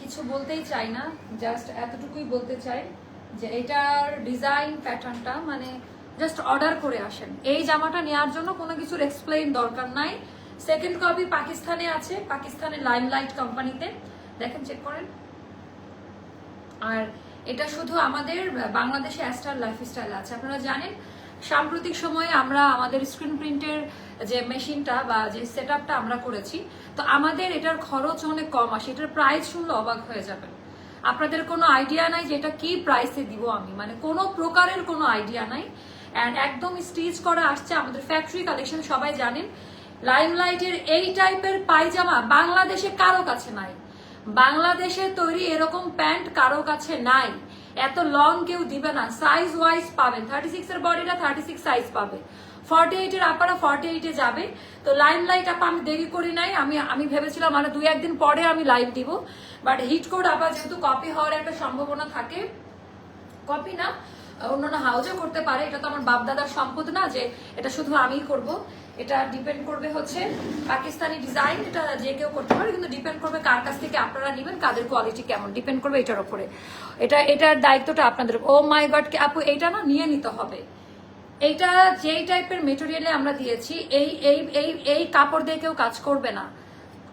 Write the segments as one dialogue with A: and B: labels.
A: কিছু বলতেই চাই না জাস্ট এতটুকুই বলতে চাই যে এটার ডিজাইন প্যাটার্নটা মানে জাস্ট অর্ডার করে আসেন। এই জামাটা নেওয়ার জন্য কোনো কিছুর এক্সপ্লেইন দরকার নাই। সেকেন্ড কপি পাকিস্তানে আছে পাকিস্তানের লাইমলাইট কোম্পানিতে দেখেন চেক করেন। আর এটা শুধু আমাদের বাংলাদেশে অ্যাস্টার লাইফস্টাইল আছে। আপনারা জানেন সাম্প্রতিক সময়ে আমরা আমাদের স্ক্রিন প্রিন্টের যে মেশিনটা বা যে সেট আমরা করেছি, তো আমাদের এটার খরচ অনেক কম আসে, এটার প্রাইস শুনলে অবাক হয়ে যাবেন। আপনাদের কোনো আইডিয়া নাই যে এটা কি প্রাইসে দিব আমি মানে কোনো প্রকারের কোনো আইডিয়া নাই। অ্যান্ড একদম স্টিচ করা আসছে আমাদের ফ্যাক্টরি কালেকশন সবাই জানেন লাইমলাইটের এই টাইপের পায়জামা বাংলাদেশে কারও কাছে নাই। বাংলাদেশে তৈরি এরকম প্যান্ট কারও কাছে নাই। এত লং কেউ দিবে না। সাইজ ওয়াইজ পাবেন থার্টি সিক্স এর বডিটা থার্টি সিক্স সাইজ পাবে। ফর্টি এইট এর আপারা ফর্টি এইটে যাবে। তো লাইম লাইট আপা, আমি দেরি করি নাই। আমি আমি ভেবেছিলাম মানে দুই, একদিন পরে আমি লাইভ দিব। বাট হিট কোড আপা, যেহেতু কপি হওয়ার একটা সম্ভাবনা থাকে কপি না, অন্যান্য হাউজও করতে পারে। এটা তো আমার বাপদাদার সম্পদ না যে এটা শুধু আমিই করব। এটা ডিপেন্ড করবে হচ্ছে পাকিস্তানি ডিজাইন এটা যে কেউ করতে পারে, কিন্তু ডিপেন্ড করবে কার কাছ থেকে আপনারা নেবেন, কাদের কোয়ালিটি কেমন। ডিপেন্ড করবে এটার উপরে। এটা, এটার দায়িত্বটা আপনাদের ও মাই গড আপু এটা না নিয়ে নিতে হবে। এইটা, যেই টাইপের মেটেরিয়ালে আমরা দিয়েছি, এই এই এই এই কাপড় দিয়ে কেউ কাজ করবে না।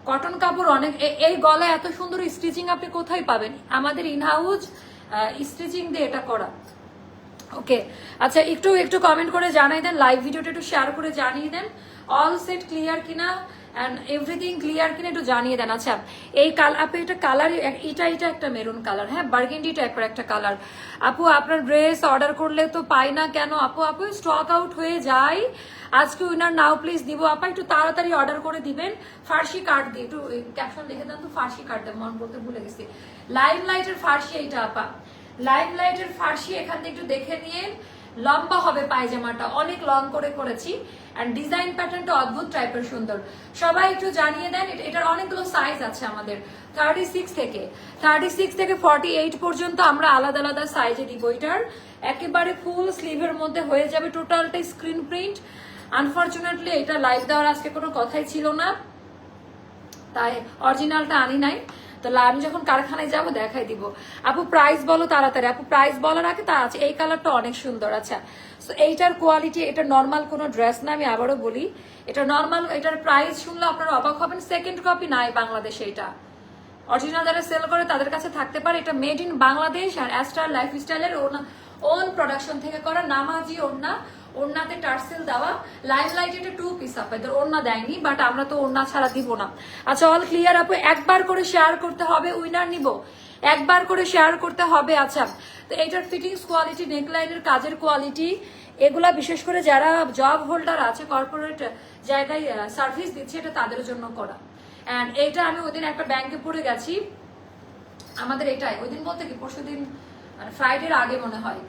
A: কটন কাপড় অনেক এই গলায় এত সুন্দর স্টিচিং আপনি কোথায় পাবেন? আমাদের ইনহাউজ স্টিচিং দিয়ে এটা করা। ওকে আচ্ছা একটু একটু কমেন্ট করে জানাই দেন লাইভ ভিডিওটা একটু শেয়ার করে জানিয়ে দেন। অল সেট ক্লিয়ার কিনা? অ্যান্ড এভরিথিং ক্লিয়ার কিনা একটু জানিয়ে দেন। আচ্ছা এই কাল আপু, এটা কালার এটা এটা একটা মেরুন কালার হ্যাঁ? বার্গেন্ডি টাইপের একটা কালার আপু, আপনার ড্রেস অর্ডার করলে তো পাই না কেন? আপু আপু স্টক আউট হয়ে যায়। আজকে উইনার নাও প্লিজ দিব, আপা, একটু তাড়াতাড়ি অর্ডার করে দিবেন। ফার্সি কার্ড দিয়ে, একটু ক্যাপশন লিখে দেন তো, ফার্সি কার্ড দেন মন বলতে ভুলে গেছি। লাইম লাইটের ফার্সি এইটা, আপা। লাইম লাইটের ফার্সি এখান থেকে একটু দেখে নিয়ে লম্বা হবে পায়জামাটা। অনেক লং করে করেছি। এন্ড ডিজাইন প্যাটার্নটা অদ্ভুত টাইপের সুন্দর। সবাই একটু জানিয়ে দেন এটার অনেকগুলো সাইজ আছে আমাদের। থার্টি সিক্স থেকে। থার্টি সিক্স থেকে ফর্টি এইট পর্যন্ত আমরা আলাদা আলাদা সাইজে দিব এটার। একেবারে ফুল স্লিভের মধ্যে হয়ে যাবে টোটালটাই স্ক্রিন প্রিন্ট আনফর্চুনেটলি এটা লাইভ দেওয়ার আজকে কোনো কথাই ছিল না। তাই অরিজিনালটা আনি নাই। তো আমি যখন কারখানায় যাব, দেখাই দিব। আপু প্রাইস বলো তাড়াতাড়ি। আপু প্রাইস বলার আগে তা আছে, এই কালারটা অনেক সুন্দর আচ্ছা। তো এইটার কোয়ালিটি এটা নর্মাল কোনো ড্রেস না, আমি আবারও বলি। এটা নর্মাল এটার প্রাইস শুনলে আপনারা অবাক হবেন সেকেন্ড কপি নাই বাংলাদেশে এটা। অরিজিনাল যারা সেল করে, তাদের কাছে থাকতে পারে, এটা মেড ইন বাংলাদেশ আর অ্যাস্টার লাইফ স্টাইলের ওন প্রোডাকশন থেকে করা নামাজি ওড়না। ওড়নাতে টার্সেল দেওয়া লাইভ লাইট এটা টু পিস আপ এদের ওড়না দেয়নি বাট আমরা তো ওড়না ছাড়া দিব না। আচ্ছা অল ক্লিয়ার আপু, একবার করে শেয়ার করতে হবে উইনার নিব। একবার করে শেয়ার করতে হবে আচ্ছা। তো এইটার ফিটিংস কোয়ালিটি নেকলাইনের কাজের কোয়ালিটি এগুলা বিশেষ করে যারা জব হোল্ডার আছে কর্পোরেট জায়গায় সার্ভিস দিচ্ছে, এটা তাদের জন্য করা। অ্যান্ড এইটা আমি ওই একটা ব্যাংকে পড়ে গেছি। আমাদের এটাই, ওই দিন বলতে কি পরশু দিন মানে ফ্রাইডের আগে মনে হয়।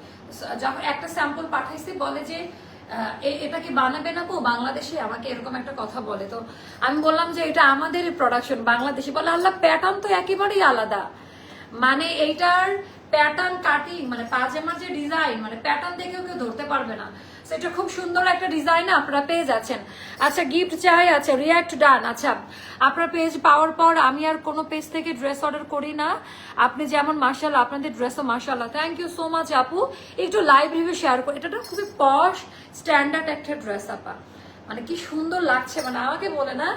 A: যখন একটা স্যাম্পল পাঠাইছি, বলে যে এটা কি বানাবে না বাংলাদেশে আমাকে এরকম একটা কথা বলে। তো আমি বললাম যে, এটা আমাদের প্রোডাকশন বাংলাদেশে। বলে, আল্লাহ প্যাটার্ন তো একেবারেই আলাদা। মানে এইটার প্যাটার্ন কাটিং মানে পাজামার যে ডিজাইন মানে প্যাটার্ন দেখেও কেউ ধরতে পারবে না। এটা খুব সুন্দর একটা ডিজাইন আপনারা পেয়ে যাচ্ছেন। আচ্ছা গিফট চাই আচ্ছা রিয়াক্ট ডান আচ্ছা আপনার পেজ পাওয়ার পর আমি আর কোনো পেজ থেকে ড্রেস অর্ডার করি না। আপনি যেমন মার্শাল আপনাদের ড্রেসও মার্শাল্লাহ থ্যাংক ইউ সো মাচ আপু। একটু লাইভ রিভিউ শেয়ার করি। এটা খুবই পশ স্ট্যান্ডার্ড একটা ড্রেস আপা। মানে কি সুন্দর লাগছে মানে আমাকে বলে না।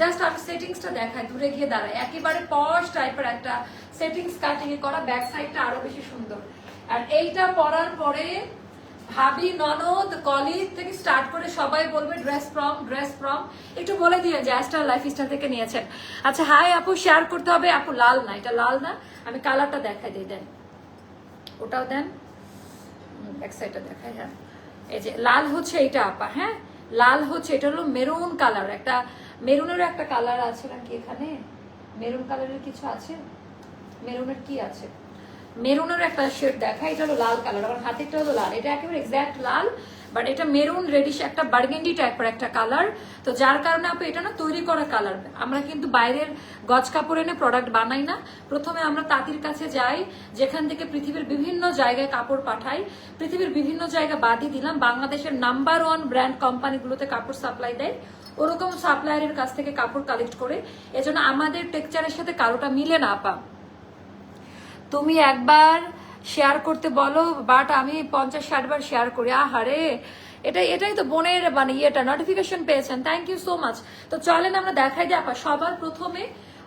A: জাস্ট আমি সেটিংসটা দেখায় দূরে গিয়ে দাঁড়ায় একেবারে পশ টাইপের একটা সেটিংস কাটিং করা ব্যাক সাইডটা আরও বেশি সুন্দর। আর এইটা পরার পরে ভাবি, ননদ, কলিগ থেকে স্টার্ট করে সবাই বলবে ড্রেস ফ্রম ড্রেস ফ্রম একটু বলে দিয়ে যে স্টার লাইফ স্টাইল থেকে নিয়েছেন। আচ্ছা হাই আপু শেয়ার করতে হবে। আপু, লাল না, এটা লাল না। আমি কালারটা দেখাই দিই, দেন। ওটাও দেন। ব্যাক সাইডটা দেখাই হ্যাঁ। এই যে, লাল হচ্ছে এইটা, আপা হ্যাঁ? লাল হচ্ছে, এটা হলো মেরুন কালার একটা মেরুনেরও একটা কালার আছে নাকি এখানে? মেরুন কালারের কিছু আছে? মেরুনের কি আছে? মেরুনের একটা শেড দেখা, এটা হলো লাল কালার আমার হাতেরটা হলো লাল। এটা একেবারে এক্স্যাক্ট লাল বাট এটা মেরুন রেডিশ একটা বার্গেন্ডি টাইপের একটা কালার তো যার কারণে আপু এটা না তৈরি করা কালার আমরা কিন্তু বাইরের গজ কাপড় এনে প্রোডাক্ট বানাই না। প্রথমে আমরা তাঁতির কাছে যাই, যেখান থেকে পৃথিবীর বিভিন্ন জায়গায় কাপড় পাঠাই। পৃথিবীর বিভিন্ন জায়গা বাদই দিলাম। বাংলাদেশের নাম্বার ওয়ান ব্র্যান্ড কোম্পানিগুলোতে কাপড় সাপ্লাই দেয়। ওরকম সাপ্লায়ারের কাছ থেকে কাপড় কালেক্ট করে। এজন্য আমাদের টেক্সচারের সাথে কারোটা মিলে না, আপা। তুমি একবার শেয়ার করতে বলো বাট আমি পঞ্চাশ, ষাট বার শেয়ার করি। আহারে, এটাই এটাই তো বোনের মানে ইয়েটা নোটিফিকেশন পেয়েছেন। থ্যাংক ইউ সো মাচ তো চলেন আমরা দেখাই দিই সবার প্রথমে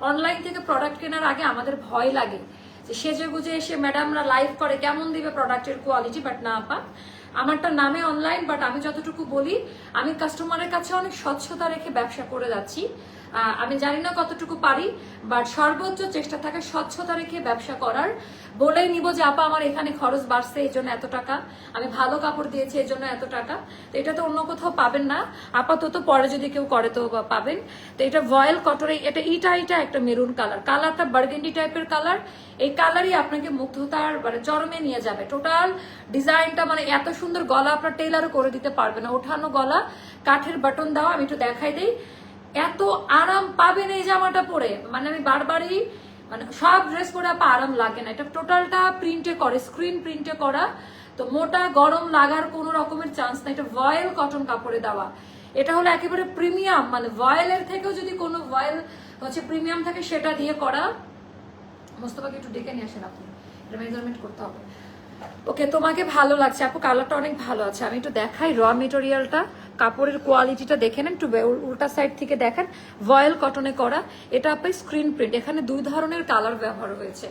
A: অনলাইন থেকে প্রোডাক্ট কেনার আগে আমাদের ভয় লাগে। যে সেজে গুজে এসে ম্যাডামরা লাইভ করে, কেমন দিবে প্রোডাক্টের কোয়ালিটি বাট না আপা আমারটা নামে অনলাইন বাট আমি যতটুকু বলি, আমি কাস্টমারের কাছে অনেক স্বচ্ছতা রেখে ব্যবসা করে যাচ্ছি। আমি জানি না কতটুকু পারি বাট সর্বোচ্চ চেষ্টা থাকে স্বচ্ছতা রেখে ব্যবসা করার। বলেই নিব যে, আপা, আমার এখানে খরচ বাড়ছে, এই জন্য এত টাকা। আমি ভালো কাপড় দিয়েছি, এই জন্য এত টাকা। তো এটা তো অন্য কোথাও পাবেন না। আপাতত পরে যদি কেউ করে তো পাবেন। তো এটা ভয়েল কটরে এটা ইটা ইটা একটা মেরুন কালার কালারটা বার্গেন্ডি টাইপের কালার এই কালারই আপনাকে মুগ্ধতার মানে চরমে নিয়ে যাবে। টোটাল ডিজাইনটা মানে এত সুন্দর গলা আপনার টেলারও করে দিতে পারবে না। ওঠানো গলা, কাঠের বাটন দেওয়া আমি একটু দেখাই দিই। এত আরাম পাবেন এই জামাটা পরে। মানে আমি বারবারই মানে সব ড্রেস পরে আপা আরাম লাগে না। এটা টোটালটা প্রিন্টে করে স্ক্রিন প্রিন্টে করা। তো মোটা, গরম লাগার কোনো রকমের চান্স না এটা ভয়েল কটন কাপড়ে দেওয়া। এটা হলো একেবারে প্রিমিয়াম মানে ভয়েলের থেকেও যদি কোনো ভয়েল হচ্ছে প্রিমিয়াম থাকে, সেটা দিয়ে করা। মোস্তফাকে একটু ডেকে নিয়ে আসেন আপনি। এটা মেজারমেন্ট করতে হবে। ওকে, তোমাকে ভালো লাগছে। আপু, কালারটা অনেক ভালো আছে। আমি একটু দেখাই র মেটেরিয়ালটা কাপড়ের কোয়ালিটিটা দেখেন, একটু উল্টা সাইড থেকে দেখেন। ভয়েল কটনে করা। এটা আপনি স্ক্রিন প্রিন্ট এখানে দুই ধরনের কালার ব্যবহার হয়েছে।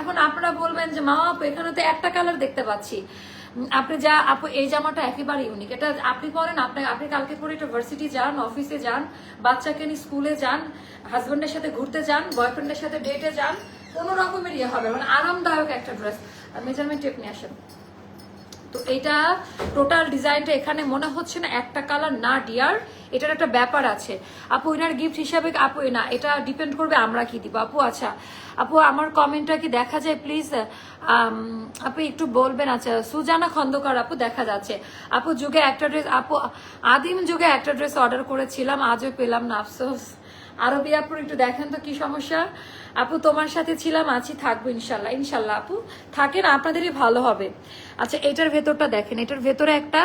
A: এখন আপনারা বলবেন যে, মা আপু, এখানে তো একটা কালার দেখতে পাচ্ছি। আপনি যা, আপু, এই জামাটা একেবারে ইউনিক এটা আপনি পরেন, আপনি আপনি কালকে পরে ইউনিভার্সিটি যান অফিসে যান, বাচ্চাকে নিয়ে স্কুলে যান হাজবেন্ডের সাথে ঘুরতে যান বয়ফ্রেন্ডের সাথে ডেটে যান, কোনো রকমের ইয়ে হবে মানে আরামদায়ক একটা ড্রেস মেজারমেন্ট টেপ নিয়ে আসেন। তো এইটা টোটাল ডিজাইনটা এখানে মনে হচ্ছে না একটা কালার না ডিয়ার এটার একটা ব্যাপার আছে। আপু, এনার গিফট হিসাবে আপু, না, এটা ডিপেন্ড করবে আমরা কি দিব। আপু আচ্ছা আপু, আমার কমেন্টটা কি দেখা যায়? প্লিজ আপু, একটু বলবেন। আচ্ছা সুজানা খন্দকার আপু, দেখা যাচ্ছে। আপু, যুগে একটা ড্রেস আপু, আদিম যুগে একটা ড্রেস অর্ডার করেছিলাম, আজও পেলাম না, আফসোস। আরবি আপুর একটু দেখেন তো কি সমস্যা। আপু, তোমার সাথে ছিলাম, আছি, থাকব ইনশাল্লাহ ইনশাল্লাহ আপু। থাকেন, আপনাদেরই ভালো হবে। আচ্ছা এটার ভেতরটা দেখেন, এটার ভেতরে একটা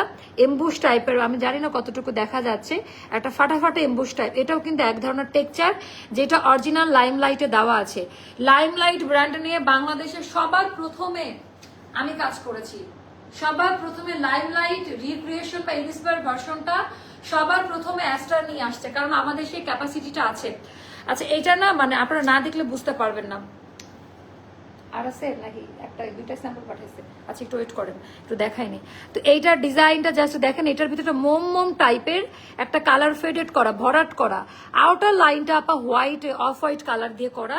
A: এম্বুস টাইপের আমি জানি না কতটুকু দেখা যাচ্ছে, একটা ফাটাফাটা এম্বুস টাইপ এটাও কিন্তু এক ধরনের টেক্সচার যেটা অরিজিনাল লাইম লাইটে দেওয়া আছে। লাইম লাইট ব্র্যান্ড নিয়ে বাংলাদেশের সবার প্রথমে আমি কাজ করেছি। সবার প্রথমে লাইমলাইট রিক্রিয়েশন বা ইন্সপায়ার ভার্সনটা সবার প্রথমে অ্যাস্টার নিয়ে আসছে, কারণ আমাদের সেই ক্যাপাসিটিটা আছে। আচ্ছা এটা না মানে আপনারা না দেখলে বুঝতে পারবেন না। আর আছে নাকি? একটা, দুইটা স্যাম্পল পাঠাইছে। আচ্ছা একটু ওয়েট করেন, একটু দেখাইনি তো এইটার ডিজাইনটা জাস্ট দেখেন, এটার ভিতরে মোম মোম টাইপের একটা কালার ফেডেড করা, ভরাট করা। আউটার লাইনটা আপা হোয়াইট অফ হোয়াইট কালার দিয়ে করা।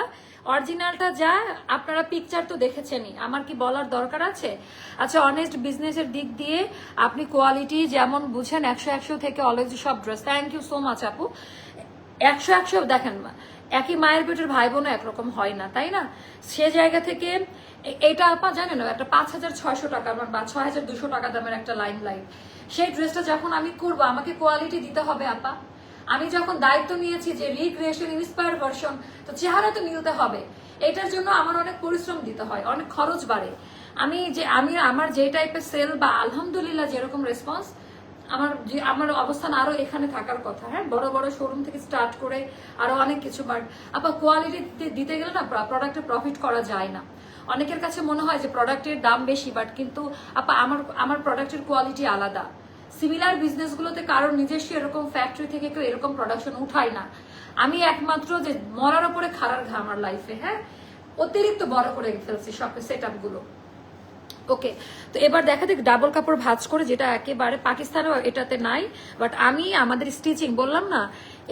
A: অরিজিনালটা যা, আপনারা পিকচার তো দেখেছেনই। আমার কি বলার দরকার আছে? আচ্ছা অনেস্ট বিজনেসের দিক দিয়ে আপনি কোয়ালিটি যেমন বুঝেন, একশো একশো থেকে অলওয়েজ সব dress thank you so much আপু। একশো একশো, দেখেন, একই মায়ের পেটের ভাই বোনও একরকম হয় না, তাই না? সে জায়গা থেকে এটা আপা জানেন, একটা পাঁচ হাজার ছয়শো টাকা বা ছয় হাজার দুশো টাকা দামের একটা লাইন লাইন সেই ড্রেসটা যখন আমি করব, আমাকে কোয়ালিটি দিতে হবে, আপা। আমি যখন দায়িত্ব নিয়েছি যে রিক্রিয়েশন ইন্সপায়ার ভার্সন তো চেহারা তো মিলতে হবে। এটার জন্য আমার অনেক পরিশ্রম দিতে হয়, অনেক খরচ বাড়ে। আমি যে, আমি আমার যে টাইপের সেল বা আলহামদুলিল্লাহ যেরকম রেসপন্স আমার যে, আমার অবস্থান আরও এখানে থাকার কথা। হ্যাঁ বড় বড় শোরুম থেকে স্টার্ট করে আরও অনেক কিছু বাট আপা কোয়ালিটি দিতে গেলে না প্রোডাক্টে প্রফিট করা যায় না। অনেকের কাছে মনে হয় যে প্রোডাক্টের দাম বেশি বাট কিন্তু আপা আমার আমার প্রোডাক্টের কোয়ালিটি আলাদা। সিমিলার বিজনেসগুলোতে কারোর নিজস্ব এরকম ফ্যাক্টরি থেকে কেউ এরকম প্রোডাকশন উঠায় না। আমি একমাত্র যে মরার উপরে খারার ঘা আমার লাইফে হ্যাঁ? অতিরিক্ত বড় করে ফেলছি সব সেটগুলো। ওকে তো এবার দেখা দেখ ডাবল কাপড় ভাঁজ করে যেটা একেবারে পাকিস্তানেও এটাতে নাই বাট আমি আমাদের স্টিচিং বললাম না,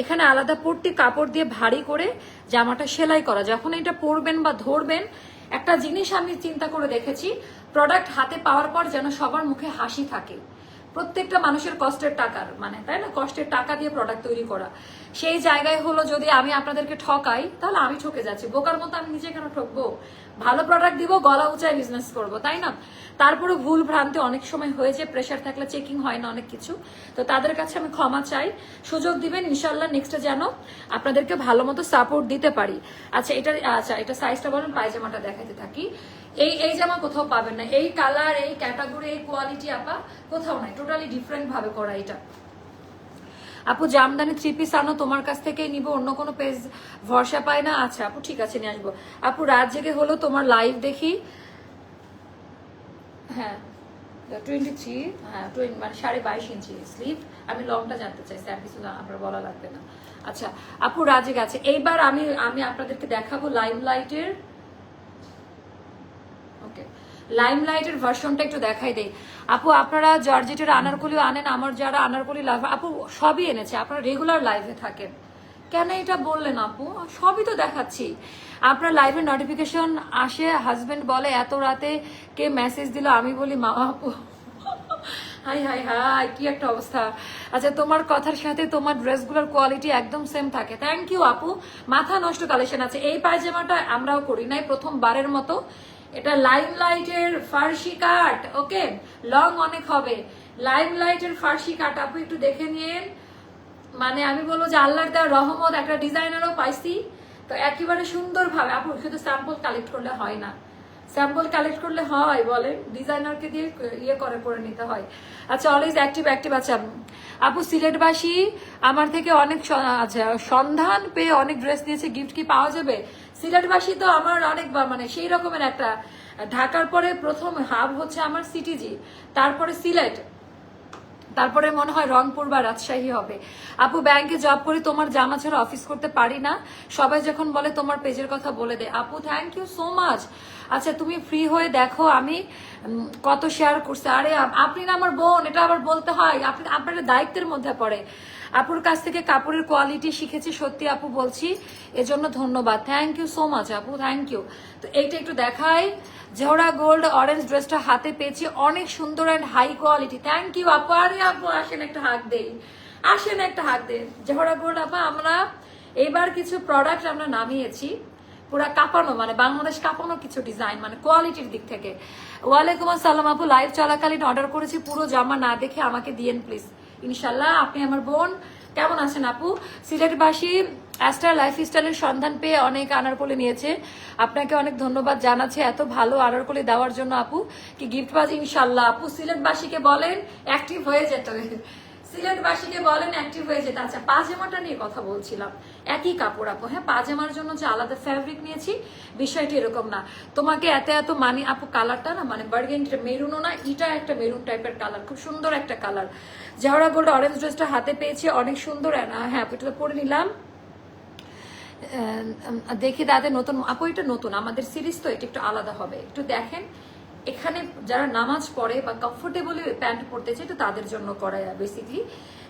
A: এখানে আলাদা পট্টি কাপড় দিয়ে ভারী করে জামাটা সেলাই করা। যখন এটা পরবেন বা ধরবেন, একটা জিনিস আমি চিন্তা করে দেখেছি প্রোডাক্ট হাতে পাওয়ার পর যেন সবার মুখে হাসি থাকে। প্রত্যেকটা মানুষের কষ্টের টাকার মানে তাই না? কষ্টের টাকা দিয়ে প্রোডাক্ট তৈরি করা। সেই জায়গায় হলো যদি আমি আপনাদেরকে ঠকাই, তাহলে আমি ঠকে যাচ্ছি। বোকার মতো আমি নিজে কেন ঠকবো? ভালো প্রোডাক্ট দিব, গলা উঁচায় বিজনেস করব, তাই না? তারপরে ভুল ভ্রান্তি অনেক সময় হয়েছে প্রেশার থাকলে চেকিং হয় না অনেক কিছু। তো তাদের কাছে আমি ক্ষমা চাই। সুযোগ দিবেন ইনশাল্লাহ নেক্সটে যেন আপনাদেরকে ভালো মতো সাপোর্ট দিতে পারি। আচ্ছা এটা আচ্ছা এটা সাইজটা বলেন, পায়জামাটা দেখাতে থাকি। এই এই জামা কোথাও পাবেন না। এই কালার এই ক্যাটাগরি এই কোয়ালিটি আপা, কোথাও নাই। টোটালি ডিফারেন্ট ভাবে করা এটা। আপু, জামদানি থ্রি পিস আনো, তোমার কাছ থেকেই নিব, অন্য কোনো পেজ ভরসা পায় না? আচ্ছা আপু, ঠিক আছে, নিয়ে আসব। আপু, রাত জেগে হলো তোমার লাইভ দেখি। হ্যাঁ টোয়েন্টি থ্রি হ্যাঁ টোয়েন্টি মানে সাড়ে বাইশ ইঞ্চি স্লিভ আমি লংটা জানতে চাই স্যার কিছু আপনার বলা লাগবে না। আচ্ছা আপু রাজে গেছে এইবার আমি আমি আপনাদেরকে দেখাবো লাইম লাইটের ওকে লাইম লাইটের ভার্সনটা একটু দেখাই দেই। আপু, আপনারা জর্জেটের আনারকলিও আনেন, আমার যারা আনারকলি লাইভ আপু, সবই এনেছে, আপনারা রেগুলার লাইভে থাকেন। কেন এটা বললেন আপু? সবই তো দেখাচ্ছি। আপনার লাইভের নোটিফিকেশন আসে হাজবেন্ড বলে, এত রাতে কে মেসেজ দিল, আমি বলি, মা, আপু। হাই হাই হাই, কি একটা অবস্থা। আচ্ছা তোমার কথার সাথে তোমার ড্রেসগুলোর কোয়ালিটি একদম সেম থাকে। থ্যাংক ইউ আপু। মাথা নষ্ট কালেকশন আছে। এই পায়জামাটা আমরাও করি নাই, প্রথমবারের মতো। এটা লাইম লাইটের ফার্সি কাট ওকে? লং অনেক হবে। লাইম লাইটের ফার্সি কাট আপু একটু দেখে নিন। মানে আমি বলব যে আল্লাহর দেওয়ার রহমত একটা ডিজাইনারও পাইছি। তো একেবারে সুন্দরভাবে, আপু, শুধু স্যাম্পল কালেক্ট করলে হয় না। স্যাম্পল কালেক্ট করলে হয়, বলেন। ডিজাইনারকে দিয়ে ইয়ে করে করে নিতে হয়। আচ্ছা অলওয়েজ অ্যাক্টিভ অ্যাক্টিভ আচ্ছা আপু, সিলেটবাসী, আমার থেকে অনেক আচ্ছা সন্ধান পেয়ে অনেক ড্রেস নিয়েছে গিফট কি পাওয়া যাবে? সিলেটবাসী তো আমার অনেকবার মানে সেই রকমের একটা, ঢাকার পরে প্রথম হাব হচ্ছে আমার সিটিজি, তারপরে সিলেট, তারপরে মনে হয় রংপুর বা রাজশাহী হবে। আপু, ব্যাংকে জব করি তোমার জামা ছাড়া অফিস করতে পারি না? সবাই যখন বলে তোমার পেজের কথা বলে দে আপু থ্যাংক ইউ সো মাচ আচ্ছা তুমি ফ্রি হয়ে দেখো আমি কত শেয়ার করছি। আরে আপনি না আমার বোন, এটা আবার বলতে হয়। আপনি, আপনার দায়িত্বের মধ্যে পড়ে। আপুর কাছ থেকে কাপড়ের কোয়ালিটি শিখেছি, সত্যি আপু বলছি। এজন্য ধন্যবাদ। থ্যাংক ইউ সো মাচ আপু থ্যাংক ইউ তো এইটা একটু দেখাই। জেহরা গোল্ড অরেঞ্জ ড্রেসটা হাতে পেয়েছি, অনেক সুন্দর and high quality thank you আপু। আরে আপু, আসেন একটা হাত দেই। আসেন একটা হাত দেন জেহরা গোল্ড আপা, আমরা এবার কিছু প্রোডাক্ট আমরা নামিয়েছি। পুরা কাঁপানো মানে বাংলাদেশ কাঁপানো কিছু ডিজাইন মানে কোয়ালিটির দিক থেকে। ওয়ালাইকুম আসসালাম, আপু। লাইভ চলাকালীন অর্ডার করেছি, পুরো জামা না দেখে আমাকে দিয়েন প্লিজ ইনশাল্লাহ আপনি আমার বোন। কেমন আছেন আপু? সিলেটবাসী অ্যাস্টার লাইফস্টাইলের সন্ধান পেয়ে অনেক আনারকলি নিয়েছে। আপনাকে অনেক ধন্যবাদ জানাচ্ছে এত ভালো আনারকলি দেওয়ার জন্য আপু। কি গিফট বাজ ইনশাল্লাহ আপু সিলেটবাসীকে বলেন অ্যাক্টিভ হয়ে যেতে সিলেটবাসীকে বলেন অ্যাক্টিভ হয়ে যেতে আচ্ছা পাজামাটা নিয়ে কথা বলছিলাম। একই কাপড় আপু হ্যাঁ পাজামার জন্য যে আলাদা ফ্যাব্রিক নিয়েছি, বিষয়টি এরকম না। তোমাকে এত এত মানি আপু কালারটা না মানে বার্গেন্ডিটা মেরুনও না, এটা একটা মেরুন টাইপের কালার খুব সুন্দর একটা কালার জাহরা গোল্ড অরেঞ্জ ড্রেসটা হাতে পেয়েছি, অনেক সুন্দর। হ্যাঁ এটা পরে নিলাম। দেখি তাদের নতুন, আপু, এটা নতুন, আমাদের সিরিজ তো, এটা একটু আলাদা হবে। একটু দেখেন। এখানে যারা নামাজ পড়ে বা কমফোর্টেবলি প্যান্ট পরতে চায় এটা তাদের জন্য করা যায় বেসিকলি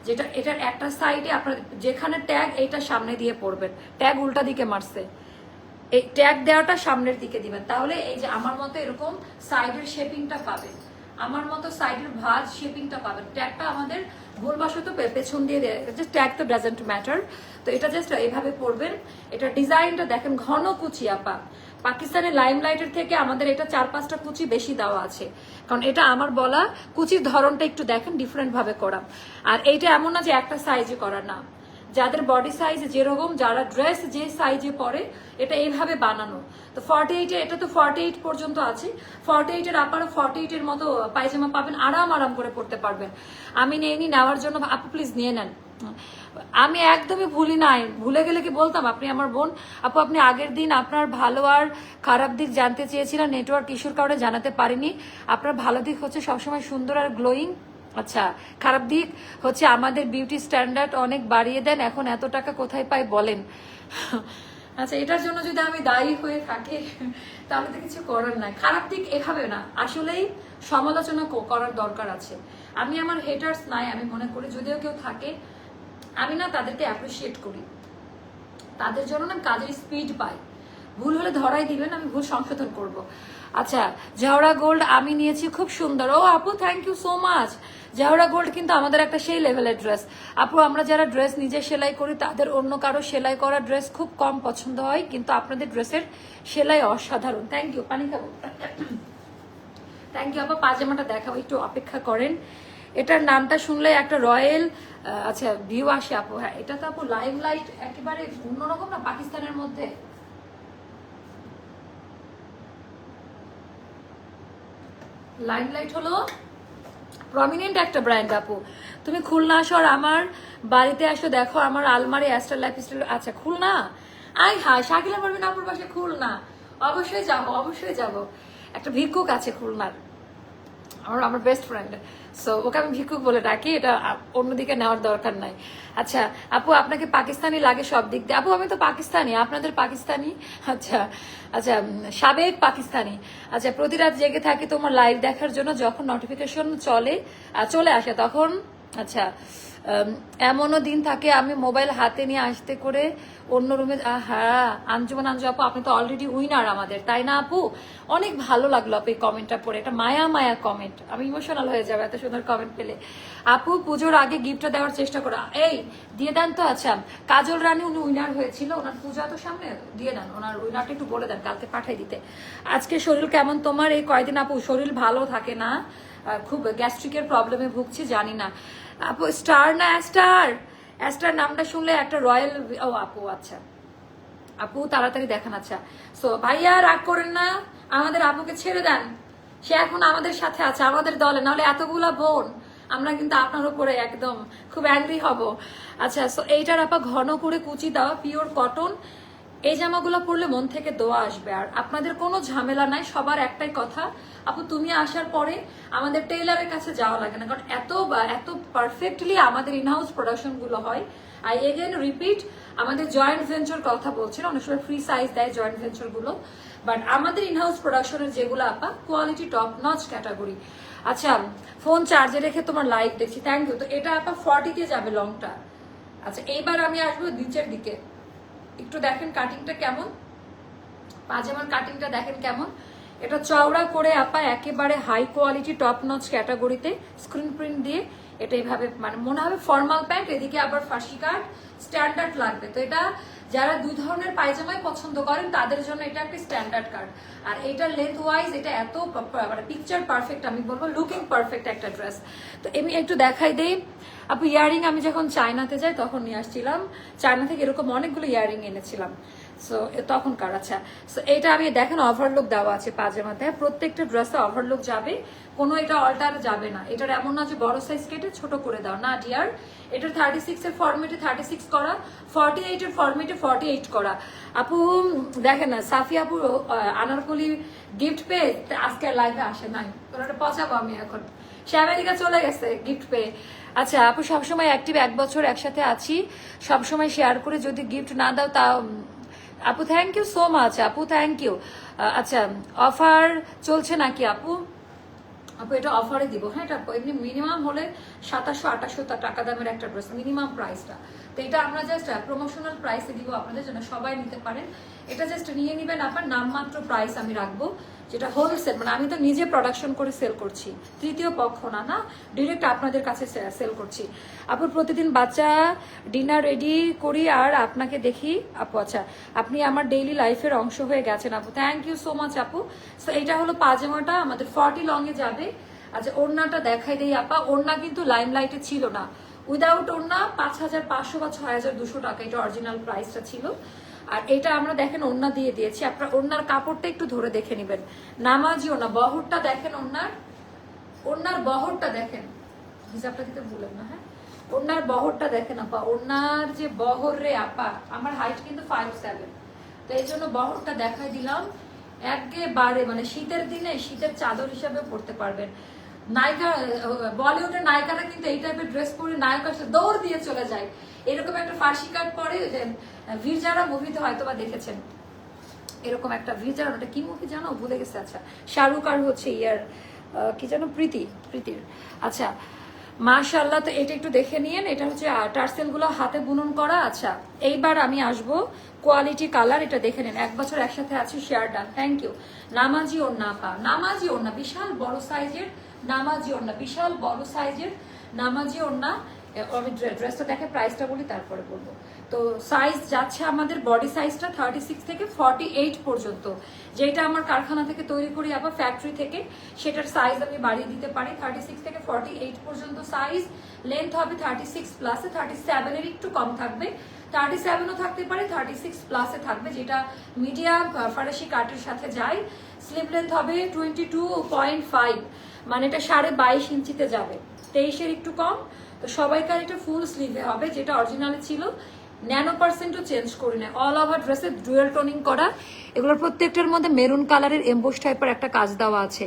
A: যেটা এটার একটা সাইডে আপনার যেখানে ট্যাগ এইটা সামনে দিয়ে পড়বেন। ট্যাগ উল্টা দিকে মারছে। এই ট্যাগ দেওয়াটা সামনের দিকে দিবেন। তাহলে এই যে আমার মতো এরকম সাইডের শেপিংটা পাবেন। আমার মতো সাইডের ভাঁজ শেপিংটা পাবেন। ট্যাগটা আমাদের ভুলবশত পেছন দিয়ে জাস্ট ট্যাগ তো ডাজেন্ট ম্যাটার তো এটা জাস্ট এইভাবে পড়বেন। এটা ডিজাইনটা দেখেন ঘন কুচি আপা। পাকিস্তানের লাইম লাইটের থেকে আমাদের এটা চার পাঁচটা কুচি বেশি দেওয়া আছে। কারণ এটা আমার বলা, কুচির ধরনটা একটু দেখেন ডিফারেন্ট ভাবে করা। আর এইটা এমন না যে একটা সাইজে করা না। যাদের বডি সাইজ যেরকম, যারা ড্রেস যে সাইজে পরে, এটা এইভাবে বানানো। তো ফর্টি এইটে এটা তো ফর্টি এইট পর্যন্ত আছে। ফর্টি এইটের আপারও ফর্টি এইটের মতো, পায়জামা পাবেন, আরাম আরাম করে পড়তে পারবেন। আমি নেইনি নেওয়ার জন্য, আপু প্লিজ নিয়ে নেন। আমি একদমই ভুলি নাই। ভুলে গেলে কি বলতাম? আপনি আমার বোন। আপু, আপনি আগের দিন আপনার ভালো আর খারাপ দিক জানতে চেয়েছিলেন নেটওয়ার্ক ইস্যুর কারণে জানাতে পারিনি। আপনার ভালো দিক হচ্ছে সবসময় সুন্দর আর গ্লোয়িং আচ্ছা খারাপ দিক হচ্ছে আমাদের বিউটি স্ট্যান্ডার্ড অনেক বাড়িয়ে দেন। এখন এত টাকা কোথায় পাই বলেন? আচ্ছা এটার জন্য যদি আমি দায়ী হয়ে থাকি, তাহলে তো কিছু করার নাই। খারাপ দিক এভাবে না। আসলেই সমালোচনা করার দরকার আছে। আমি আমার হেটার্স নাই, আমি মনে করি, যদিও কেউ থাকে আমি না তাদেরকে অ্যাপ্রিসিয়েট করি। তাদের জন্য না কাজের স্পিড পাই। ভুল হলে ধরাই দিবেন, আমি ভুল সংশোধন করব। আচ্ছা জাহরা গোল্ড আমি নিয়েছি, খুব সুন্দর। ও আপু thank you so much Zahra gold কিন্তু আমাদের একটা সেই লেভেলের ড্রেস আপু, আমরা যারা ড্রেস নিজে সেলাই করি, তাদের অন্য কারও সেলাই করা ড্রেস খুব কম পছন্দ হয়, কিন্তু আপনাদের ড্রেসের সেলাই অসাধারণ। থ্যাংক ইউ পানি খাব। থ্যাংক ইউ আপা, পাজামাটা দেখাবো একটু অপেক্ষা করেন। এটার নামটা শুনলে একটা রয়্যাল আচ্ছা ভিউ আসে আপু। হ্যাঁ এটা তো আপু লাইম লাইট একেবারে অন্যরকম না পাকিস্তানের মধ্যে? লাইম লাইট হলো প্রমিনেন্ট একটা ব্র্যান্ড আপু। তুমি খুলনা আসো আর আমার বাড়িতে আসো, দেখো আমার আলমারি অ্যাস্টার লাইফ স্টাইল আচ্ছা খুলনা? আই হ্যাঁ শাকিলা পারবেন আপুর পাশে খুলনা। অবশ্যই যাব অবশ্যই যাব। একটা ভিক্ষুক আছে খুলনার। আমার আমার বেস্ট ফ্রেন্ড সো ওকে আমি ভিক্ষুক বলে ডাকি, এটা অন্যদিকে নেওয়ার দরকার নাই। আচ্ছা আপু, আপনাকে পাকিস্তানি লাগে সব দিক দিয়ে। আপু, আমি তো পাকিস্তানি, আপনাদের পাকিস্তানি? আচ্ছা আচ্ছা সাবেক পাকিস্তানি। আচ্ছা প্রতি রাত জেগে থাকি তোমার লাইভ দেখার জন্য, যখন নোটিফিকেশন চলে চলে আসে, তখন আচ্ছা এমনও দিন থাকে, আমি মোবাইল হাতে নিয়ে আসতে করে অন্য রুমে হ্যাঁ আঞ্জুমান, আঞ্জু আপু, আপনি তো অলরেডি উইনার আমাদের, তাই না আপু? অনেক ভালো লাগল আপু এই কমেন্টটা পড়ে, এটা মায়া মায়া কমেন্ট আমি ইমোশনাল হয়ে যাব এত সুন্দর কমেন্ট পেলে। আপু, পুজোর আগে গিফটটা দেওয়ার চেষ্টা করো। এই, দিয়ে দেন তো আচ্ছা কাজল রানী উনি উইনার হয়েছিল, ওনার পূজা তো সামনে, দিয়ে দেন, ওনার উইনারটা একটু বলে দেন, কালকে পাঠাই দিতে। আজকে শরীর কেমন তোমার? এই কয়দিন আপু, শরীর ভালো থাকে না? খুব গ্যাস্ট্রিকের প্রবলেমে ভুগছি, জানি না। আপু, স্টার না স্টার স্টার নামটা শুনলে একটা রয়্যাল ও, আপু আচ্ছা। আপু, তাড়াতাড়ি দেখান আচ্ছা। সো, ভাইয়া, রাগ করেন না। আমাদের আপুকে ছেড়ে দেন। সে এখন আমাদের সাথে আছে, আমাদের দলে। নাহলে এতগুলা বোন, আমরা কিন্তু আপনার উপরে একদম খুব অ্যাংরি হব। আচ্ছা সো, এইটার আপা ঘন করে কুচি দেওয়া পিওর কটন এই জামাগুলো পরলে মন থেকে দোয়া আসবে। আর আপনাদের কোনো ঝামেলা নাই, সবার একটাই কথা আপু, তুমি আসার পরে আমাদের টেইলারের কাছে যাওয়া লাগে না, কারণ এত বা, এত পারফেক্টলি আমাদের ইনহাউস প্রোডাকশনগুলো হয়। আই এগেন রিপিট আমাদের জয়েন্ট ভেঞ্চার কথা বলছি না অনেক সময় ফ্রি সাইজ দেয় জয়েন্ট ভেঞ্চারগুলো। বাট আমাদের ইনহাউস প্রোডাকশনের যেগুলো আপা কোয়ালিটি টপ নচ ক্যাটাগরি আচ্ছা ফোন চার্জে রেখে তোমার লাইভ দেখছি থ্যাংক ইউ তো এটা আপা ফর্টিতে যাবে লংটা আচ্ছা এইবার আমি আসব নিচের দিকে। একটু দেখেন কাটিংটা কেমন? পাজামার কাটিংটা দেখেন কেমন? এটা চওড়া করে আপা একেবারে হাই কোয়ালিটি টপ নচ ক্যাটাগরিতে স্ক্রিন প্রিন্ট দিয়ে এটা এইভাবে মানে মনে হবে ফর্মাল প্যান্ট এদিকে আবার ফাঁসি কাট স্ট্যান্ডার্ড লাগবে। তো এটা যারা দুই ধরনের পায়জামাই পছন্দ করেন, তাদের জন্য এটা একটা স্ট্যান্ডার্ড কার্ড আর এটার লেন্থ ওয়াইজ এটা এত মানে পিকচার পারফেক্ট আমি বলব লুকিং পারফেক্ট একটা ড্রেস তো এমনি একটু দেখাই দেই। আপু, ইয়ারিং আমি যখন চায়নাতে যাই, তখন নিয়ে আসছিলাম। চায়না থেকে এরকম অনেকগুলো ইয়ারিং এনেছিলাম। সো তখনকার আচ্ছা সো এটা আমি দেখেন ওভারলুক দেওয়া আছে পাজামাতে প্রত্যেকটা ড্রেসে ওভারলুক যাবে, কোনো এটা অল্টার যাবে না। এটার এমন না যে বড় সাইজ কেটে ছোট করে দাও। না ডিয়ার এটার থার্টি সিক্স এর ফর্মেটে থার্টি সিক্স করা ফর্টি এইট এর ফর্মেটে ফর্টি এইট করা। আপু, দেখেন না সাফি আপু আনারকলি গিফট পেয়ে আজকে লাইভে আসে নাই। একটা পচাবো আমি এখন। সে আমেরিকা চলে গেছে গিফট পেয়ে। আচ্ছা আপু, সবসময় অ্যাক্টিভ এক বছর একসাথে আছি। সবসময় শেয়ার করে যদি গিফট না দাও তা আপু থ্যাংক ইউ সো মাচ আপু থ্যাংক ইউ আচ্ছা অফার চলছে নাকি আপু? আপু, এটা অফারে দিব। হ্যাঁ এটা এমনি মিনিমাম হলে সাতাশশো আঠাশশো টাকা দামের একটা ড্রেস মিনিমাম প্রাইসটা তো এটা আমরা জাস্ট প্রমোশনাল প্রাইসে দিব আপনাদের জন্য, সবাই নিতে পারেন। এটা জাস্ট নিয়ে নেবেন, আপনার নামমাত্র প্রাইস আমি রাখব। যেটা হোলসেল মানে আমি তো নিজে প্রোডাকশন করে সেল করছি। তৃতীয় পক্ষ না না? ডিরেক্ট আপনাদের কাছে সেল করছি। আপু, প্রতিদিন বাচ্চা ডিনার রেডি করি আর আপনাকে দেখি। আপু আচ্ছা আপনি আমার ডেইলি লাইফের অংশ হয়ে গেছেন, আপু। থ্যাংক ইউ সো মাচ আপু। সো এটা হলো পাজামাটা আমাদের ফর্টি লং এ যাবে। আচ্ছা ওড়নাটা দেখাই দেই, আপা। ওড়না কিন্তু লাইম লাইটে ছিল না। উইদাউট ওড়না, পাঁচ হাজার পাঁচশো বা ছয় হাজার দুশো টাকা, এটা অরিজিনাল প্রাইসটা ছিল। আর এটা আমরা দেখেন ওড়না দিয়ে দিয়েছি। আপনার ওড়নার কাপড়টা একটু ধরে দেখে নেবেন। নামাজি ওড়না, বহরটা দেখেন ওড়নার ওড়নার বহরটা দেখেন। হিসাবটা দিতে ভুলেন না হ্যাঁ? ওড়নার বহরটা দেখেন আপা, ওড়নার যে বহর রে আপা, আমার হাইট কিন্তু ফাইভ সেভেন তো এই জন্য বহরটা দেখাই দিলাম। একেবারে মানে শীতের দিনে শীতের চাদর হিসাবে পড়তে পারবেন। নায়িকা, বলিউডের নায়িকারা কিন্তু এই টাইপের ড্রেস পরে নায়কের সাথে দৌড় দিয়ে চলে যায়। এরকম একটা ফার্সি কাট পরে যে ভিরজারা মুভিতে হয়তো বা দেখেছেন। এরকম একটা ভিজার ওটা কি মুভি জানো? ভুলে গেছে আচ্ছা। শাহরুখ আর হচ্ছে ইয়ার কি জানো প্রীতি, প্রীতির। আচ্ছা মাশাল্লাহ তো এটা একটু দেখে নিয়েন। এটা হচ্ছে টার্সেলগুলো হাতে বুনন করা। আচ্ছা এইবার আমি আসব কোয়ালিটি কালার এটা দেখে নিন। এক বছর একসাথে আছি শেয়ার ডান থ্যাংক ইউ নামাজি পা নামাজি ওর না, বিশাল বড় সাইজের নামাজি ওর না, বিশাল বড় সাইজের নামাজি ওর না আমি ড্রেসটা দেখে প্রাইসটা বলি, তারপরে বলব। তো সাইজ যাচ্ছে আমাদের বডি সাইজটা থার্টি সিক্স থেকে ফর্টি এইট পর্যন্ত। যেটা আমার কারখানা থেকে তৈরি করি আবার ফ্যাক্টরি থেকে, সেটার সাইজ আমি বাড়িয়ে দিতে পারি। থার্টি সিক্স থেকে ফর্টি এইট পর্যন্ত সাইজ লেন্থ হবে থার্টি সিক্স প্লাসে থার্টি সেভেনের একটু কম থাকবে। থার্টি সেভেনও থাকতে পারে থার্টি সিক্স প্লাসে থাকবে, যেটা মিডিয়াম ফারাসি কাটের সাথে যায়। স্লিভ লেন্থ হবে টোয়েন্টি টু পয়েন্ট ফাইভ মানে এটা সাড়ে বাইশ ইঞ্চিতে যাবে। তেইশের একটু কম তো সবাইকার এটা ফুল স্লিভে হবে, যেটা অরিজিনালে ছিল। ন্যানো পার্সেন্টও চেঞ্জ করি না অল ওভার ড্রেসে ডুয়েল টোনিং করা। এগুলোর প্রত্যেকটার মধ্যে মেরুন কালারের এম্বোস টাইপের একটা কাজ দেওয়া আছে।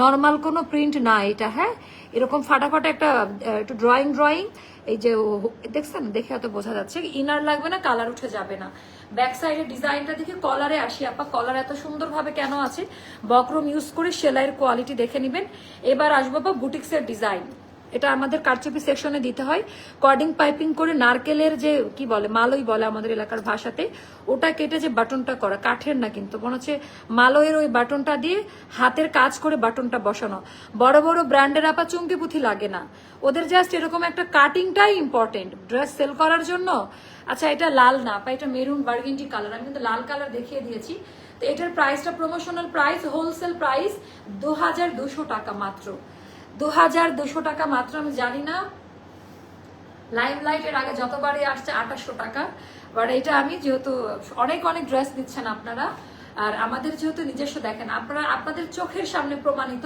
A: নর্মাল কোনো প্রিন্ট না এটা হ্যাঁ? এরকম ফাটাফাটা একটা একটু ড্রয়িং ড্রয়িং এই যে দেখছেন? দেখে হয়তো বোঝা যাচ্ছে। ইনার লাগবে না কালার উঠে যাবে না। ব্যাক সাইডের ডিজাইনটা দেখে কলারে আসি, আপা। কলার এত সুন্দরভাবে কেন আছে? বক্রম ইউজ করে সেলাইয়ের কোয়ালিটি দেখে নেবেন। এবার আসব বা বুটিক্সের ডিজাইন এটা আমাদের কারচুপি সেকশনে দিতে হয়। কর্ডিং পাইপিং করে নারকেলের যে, কি বলে, মালই বলে আমাদের এলাকার ভাষাতে, ওটা কেটে যে বাটনটা করা, কাঠের না কিন্তু, মনে হচ্ছে মালয়ের ওই বাটনটা দিয়ে হাতের কাজ করে বাটনটা বসানো। বড় বড় ব্র্যান্ডের আপা চুমকি পুঁথি লাগে না। ওদের জাস্ট এরকম একটা কাটিংটাই ইম্পর্টেন্ট ড্রেস সেল করার জন্য আচ্ছা এটা লাল না, বা এটা মেরুন বার্গেন্টি কালার আমি কিন্তু লাল কালার দেখিয়ে দিয়েছি। তো এটার প্রাইসটা প্রমোশনাল প্রাইস হোলসেল প্রাইস দু টাকা মাত্র। দু হাজার দুশো টাকা মাত্র, আমি জানি না। লাইভ লাইটের আগে যতবারই আসছে আঠাশশো টাকা। বাট এটা আমি যেহেতু অনেক অনেক ড্রেস দিচ্ছেন আপনারা, আর আমাদের যেহেতু নিজস্ব দেখেন, আপনারা, আপনাদের চোখের সামনে প্রমাণিত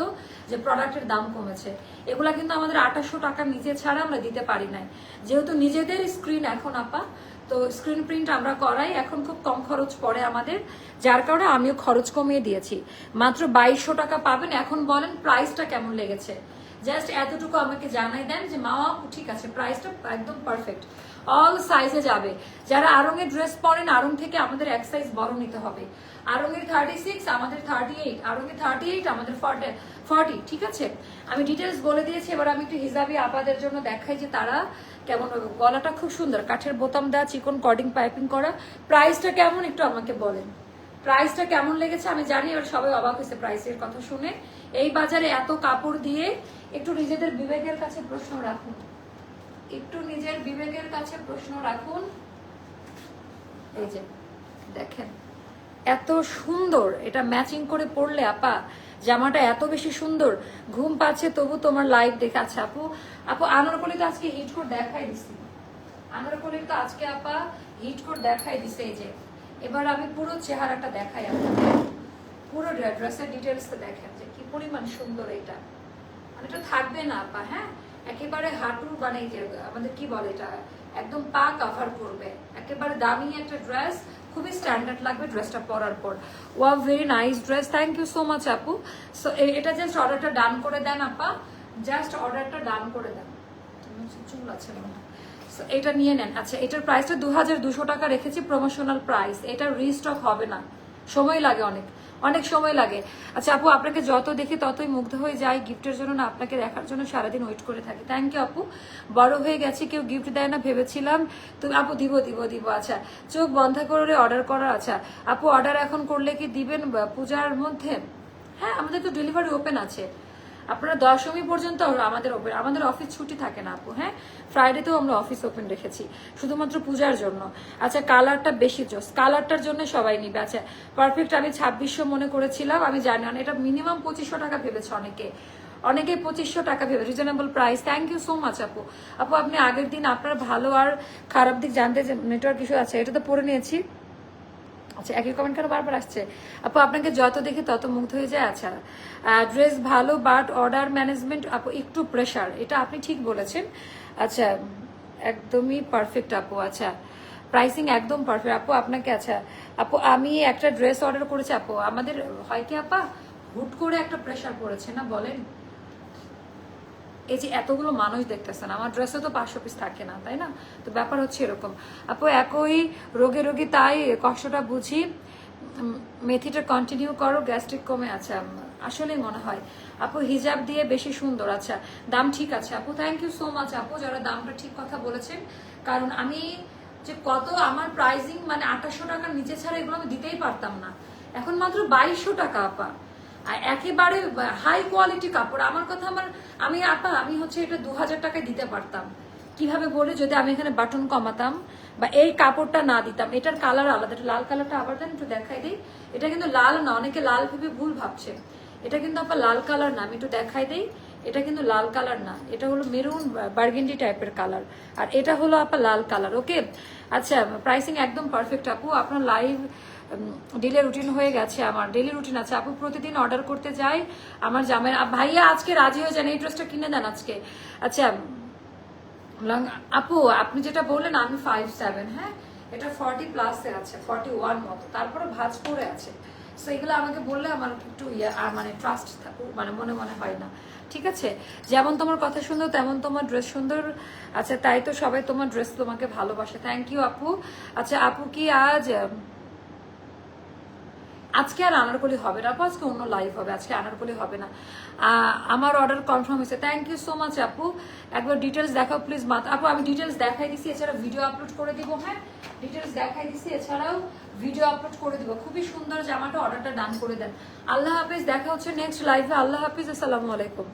A: যে প্রোডাক্টের দাম কমেছে। এগুলা কিন্তু আমাদের আঠাশশো টাকা নিচে ছাড়া আমরা দিতে পারি নাই। যেহেতু নিজেদের স্ক্রিন এখন, আপা, তো স্ক্রিন প্রিন্ট আমরা করাই, এখন খুব কম খরচ পড়ে আমাদের। যার কারণে আমিও খরচ কমিয়ে দিয়েছি। মাত্র বাইশশো টাকা পাবেন, এখন বলেন প্রাইসটা কেমন লেগেছে। জাস্ট এতটুকু আমাকে জানাই দেন যে মাওয়া ঠিক আছে প্রাইসটা একদম পারফেক্ট অল সাইজে যাবে। যারা আরঙের ড্রেস পরেন আরং থেকে আমাদের এক সাইজ বড় নিতে হবে। আরঙের থার্টি সিক্স আমাদের থার্টি এইট আরঙের থার্টি এইট আমাদের ফর্টি ঠিক আছে? আমি ডিটেলস বলে দিয়েছি, এবার আমি একটু হিসাবি আপাদের জন্য দেখাই যে তারা কেমন, গলাটা খুব সুন্দর। কাঠের বোতাম দেওয়া, চিকন কর্ডিং পাইপিং করা। প্রাইসটা কেমন একটু আমাকে বলেন। প্রাইসটা কেমন লেগেছে আমি জানি, এবার সবাই অবাক হয়েছে প্রাইসের কথা শুনে। এই বাজারে এত কাপড় দিয়ে একটু নিজেদের বিবেকের কাছে প্রশ্ন রাখুন। একটু নিজের বিবেকের কাছে প্রশ্ন রাখুন। এই যে, দেখেন, এত সুন্দর এটা ম্যাচিং করে পড়লে আপা, জামাটা এত বেশি সুন্দর। ঘুম পাচ্ছে, তবু তোমার লাইভ দেখে আছে আপু আপু আনারকলি তো আজকে হিট করে দেখাই দিছি। আনারকলি তো আজকে আপা হিট করে দেখাই দিছে, এই যে। এবার আমি পুরো চেহারাটা দেখাই আপনাদের। পুরো ড্রেসের ডিটেলস দেখেন যে কি পরিমাণ সুন্দর এটা। মানে এটা থাকবে না আপা হ্যাঁ? একেবারে হাঁটুর মানে যে, আমাদের কি বলে এটা? একদম পা কভার করবে। একেবারে দামি একটা ড্রেস খুবই স্ট্যান্ডার্ড লাগবে ড্রেসটা পরার পর। Wow very nice dress thank you so much আপু। সো এটা জাস্ট অর্ডারটা ডান করে দেন, আপা। জাস্ট অর্ডারটা ডান করে দেন। চুল আছে মনে এটা নিয়ে নেন। আচ্ছা এটার প্রাইসটা দু টাকা রেখেছি প্রমোশনাল প্রাইস এটা রিস্টক হবে না। সময় লাগে অনেক। অনেক সময় লাগে। আচ্ছা আপু, আপনাকে যত দেখে ততই মুগ্ধ হয়ে যায় গিফটের জন্য না, আপনাকে দেখার জন্য সারাদিন ওয়েট করে থাকি। থ্যাংক ইউ আপু। বড় হয়ে গেছে, কেউ গিফট দেয় না ভেবেছিলাম। তুমি, আপু দিব দিব দিব আচ্ছা। চোখ বন্ধ করে অর্ডার করা আচ্ছা। আপু অর্ডার এখন করলে কি দিবেন পূজার মধ্যে? হ্যাঁ আমাদের তো ডেলিভারি ওপেন আছে। আপনারা দশমী পর্যন্ত আমাদের ওপেন আমাদের অফিস ছুটি থাকে না আপু হ্যাঁ? ফ্রাইডেতেও আমরা অফিস ওপেন রেখেছি, শুধুমাত্র পূজার জন্য। আচ্ছা কালারটা বেশি জোস কালারটার জন্য সবাই নিবে। আচ্ছা পারফেক্ট আমি ছাব্বিশশো মনে করেছিলাম, আমি জানি না, এটা মিনিমাম পঁচিশশো টাকা ভেবেছে অনেকে। অনেকে পঁচিশশো টাকা ভেবে reasonable price thank you so much আপু। আপু, আপনি আগের দিন আপনার ভালো আর খারাপ দিক জানতে নেটওয়ার্ক ইস্যু আছে, এটা তো পড়ে নিয়েছি। আচ্ছা একই কমেন্ট কেন বারবার আসছে? আপু, আপনাকে যত দেখি তত মুগ্ধ হয়ে যায় আচ্ছা। ড্রেস ভালো, বাট অর্ডার ম্যানেজমেন্ট, আপু, একটু প্রেশার এটা আপনি ঠিক বলেছেন। আচ্ছা একদমই পারফেক্ট আপু আচ্ছা। প্রাইসিং একদম পারফেক্ট আপু, আপনাকে আচ্ছা। আপু, আমি একটা ড্রেস অর্ডার করেছি, আপু। আমাদের, হয় কি, আপা? হুট করে একটা প্রেশার পড়েছে, না বলেন? এই যে এতগুলো মানুষ দেখতেছেন, আমার ড্রেসে তো পাঁচশো পিস থাকে না, তাই না? তো ব্যাপার হচ্ছে এরকম। আপু, একই রোগে রোগী, তাই কষ্টটা বুঝি। মেথিটা কন্টিনিউ করো গ্যাস্ট্রিক কমে আছে। আসলেই মনে হয়। আপু, হিজাব দিয়ে বেশি সুন্দর আচ্ছা। দাম ঠিক আছে, আপু। থ্যাংক ইউ সো মাচ আপু, যারা দামটা ঠিক কথা বলেছেন। কারণ আমি যে কত আমার প্রাইজিং মানে আঠাশশো টাকার নিচে ছাড়া এগুলো আমি দিতেই পারতাম না। এখন মাত্র বাইশশো টাকা, আপা। একেবারে হাই কোয়ালিটি কাপড়। আমার কথা আমার আমি আপা, আমি হচ্ছে এটা দু হাজার টাকায় দিতে পারতাম। কীভাবে বলে? যদি আমি এখানে বাটন কমাতাম বা এই কাপড়টা না দিতাম, এটার কালার আলাদা এটা লাল কালারটা আবার দেন, একটু দেখাই দিই। এটা কিন্তু লাল না, অনেকে লাল ভেবে ভুল ভাবছে। এটা কিন্তু আপনার লাল কালার না, আমি একটু দেখাই দিই। এটা কিন্তু লাল কালার না, এটা হলো মেরুন বার্গেন্ডি টাইপের কালার আর এটা হলো আপনার লাল কালার ওকে আচ্ছা প্রাইসিং একদম পারফেক্ট আপু। আপনার লাইভ ডেলি রুটিন হয়ে গেছে আমার। ডেলি রুটিন আছে। আপু প্রতিদিন অর্ডার করতে যাই আমার জামের ভাইয়া আজকে রাজি হয়ে যান এই ড্রেসটা কিনে দেন আজকে। আচ্ছা আপু, আপনি যেটা বললেন, আমি ফাইভ সেভেন হ্যাঁ? এটা ফর্টি প্লাসে আছে ফর্টি ওয়ান মতো। তারপরে ভাঁজ করে আছে। সো এগুলো আমাকে বললে আমার একটু ইয়ে মানে ট্রাস্ট মানে মনে মনে হয় না। ঠিক আছে? যেমন তোমার কথা সুন্দর, তেমন তোমার ড্রেস সুন্দর। আচ্ছা তাই তো সবাই তোমার ড্রেস তোমাকে ভালোবাসে। থ্যাংক ইউ আপু। আচ্ছা আপু কি আজ আজকে আর আনারকলি হবে না আজকে অন্য লাইভ হবে, আজকে আনারকলি হবে না। আমার অর্ডার কনফার্ম হয়েছে। থ্যাংক ইউ সো মাচ আপু। একবার ডিটেলস দেখাও প্লিজ মা আপু, আমি ডিটেলস দেখাই দিছি, এছাড়া ভিডিও আপলোড করে দিব হ্যাঁ? ডিটেলস দেখাই দিছি, এছাড়াও ভিডিও আপলোড করে দিব। খুবই সুন্দর জামাটা অর্ডারটা ডান করে দেন। আল্লাহ হাফিজ, দেখা হচ্ছে নেক্সট লাইভে আল্লাহ হাফিজ, আসসালামু আলাইকুম।